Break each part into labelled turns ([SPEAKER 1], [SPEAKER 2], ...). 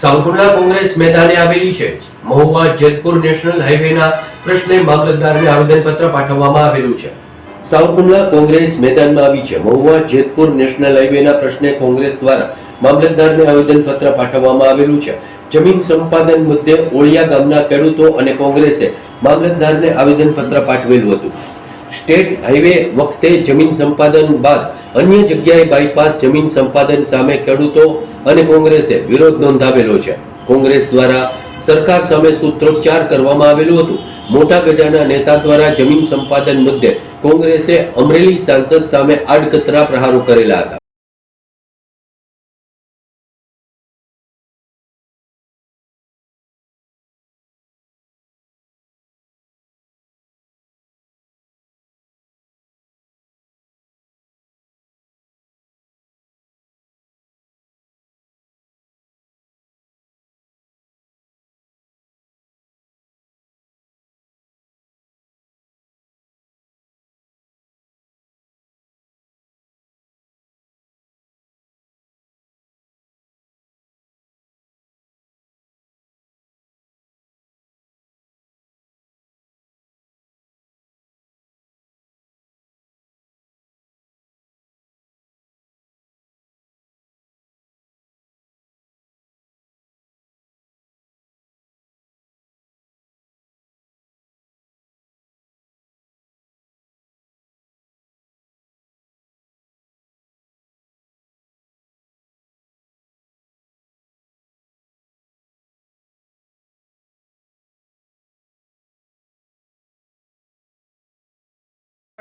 [SPEAKER 1] સાવરકુંડલા કોંગ્રેસ મેદાને આવેલી છે. મહુવા જેતપુર નેશનલ હાઈવેના પ્રશ્ને મામલતદારને આવેદનપત્ર પાઠવવામાં આવેલું છે. સાવરકુંડલા કોંગ્રેસ મેદાનમાં આવી છે. મહુવા જેતપુર નેશનલ હાઈવેના પ્રશ્ને કોંગ્રેસ દ્વારા મામલતદારને આવેદનપત્ર પાઠવવામાં આવેલું છે. જમીન સંપાદન મુદ્દે ઓળિયા ગામના ખેડૂતો અને કોંગ્રેસે મામલતદારને આવેદનપત્ર પાઠવેલું હતું. સ્ટેટ હાઈવે વખતે જમીન સંપાદન બાદ અન્ય જગ્યાએ બાયપાસ જમીન સંપાદન સામે ખેડૂતો અને કોંગ્રેસે વિરોધ નોંધાવેલો છે. કોંગ્રેસ દ્વારા સરકાર સામે સૂત્રોચ્ચાર કરવામાં આવેલું હતું. મોટા ગજાના નેતા દ્વારા જમીન સંપાદન મુદ્દે કોંગ્રેસે અમરેલી સાંસદ સામે આડકતરા પ્રહારો કરેલા હતા.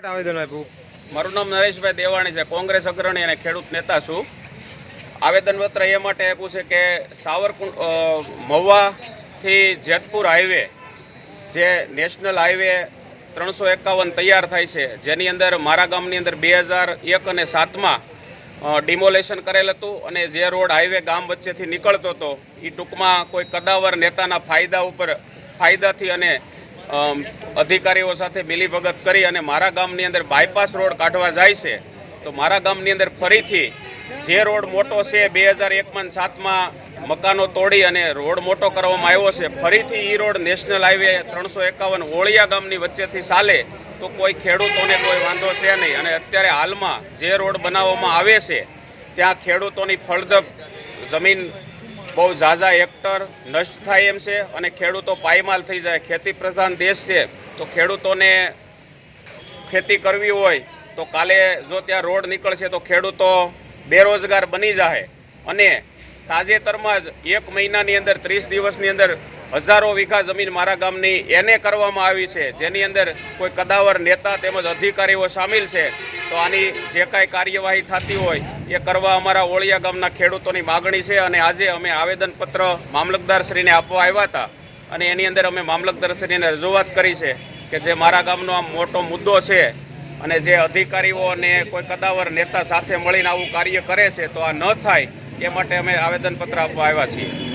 [SPEAKER 2] આવેદન આપ્યું.
[SPEAKER 3] મારું નામ નરેશભાઈ દેવાણી છે, કોંગ્રેસ અગ્રણી અને ખેડૂત નેતા છું. આવેદનપત્ર એ માટે આપ્યું છે કે સાવરકુંડ મહુવાથી જેતપુર હાઈવે, જે નેશનલ હાઈવે ત્રણસો એકાવન તૈયાર થાય છે, જેની અંદર મારા ગામની અંદર બે હજાર એક અને સાતમાં ડિમોલેશન કરેલ હતું અને જે રોડ હાઈવે ગામ વચ્ચેથી નીકળતો હતો એ ટૂંકમાં કોઈ કદાવર નેતાના ફાયદા ઉપર, ફાયદાથી અને અધિકારીઓ સાથે મિલીભગત કરી અને મારા ગામની અંદર બાયપાસ રોડ કાઢવા જાય છે, તો મારા ગામની અંદર ફરીથી જે રોડ મોટો છે બે હજાર એકમાં સાતમાં મકાનો તોડી અને રોડ મોટો કરવામાં આવ્યો છે, ફરીથી ઈ રોડ નેશનલ હાઈવે ત્રણસો એકાવન ઓળિયા ગામની વચ્ચેથી ચાલે, તો કોઈ ખેડૂતોને કોઈ વાંધો છે નહીં. અને અત્યારે હાલમાં જે રોડ બનાવવામાં આવે છે, ત્યાં ખેડૂતોની ફળદ્રપ જમીન બહુ ઝાઝા હેક્ટર નષ્ટ થાય એમ છે અને ખેડૂતો પાયમાલ થઈ જાય. ખેતી પ્રધાન દેશ છે, તો ખેડૂતોને ખેતી કરવી હોય, તો કાલે જો ત્યાં રોડ નીકળશે તો ખેડૂતો બેરોજગાર બની જાય અને તાજેતરમાં જ એક મહિનાની અંદર, ત્રીસ દિવસની અંદર હજારો વીઘા જમીન મારા ગામની એને કરવામાં આવી છે. જેની અંદર કોઈ કદાવર નેતા તેમજ અધિકારીઓ સામેલ છે. તો આની જે કાંઈ કાર્યવાહી થતી હોય એ કરવા અમારા ઓળિયા ગામના ખેડૂતોની માગણી છે અને આજે અમે આવેદનપત્ર મામલતદારશ્રીને આપવા આવ્યા હતા. અને એની અંદર અમે મામલતદારશ્રીને રજૂઆત કરી છે કે જે મારા ગામનો આ મોટો મુદ્દો છે અને જે અધિકારીઓ અને કોઈ કદાવર નેતા સાથે મળીને આવું કાર્ય કરે છે તો આ ન થાય એ માટે અમે આવેદનપત્ર આપવા આવ્યા છીએ.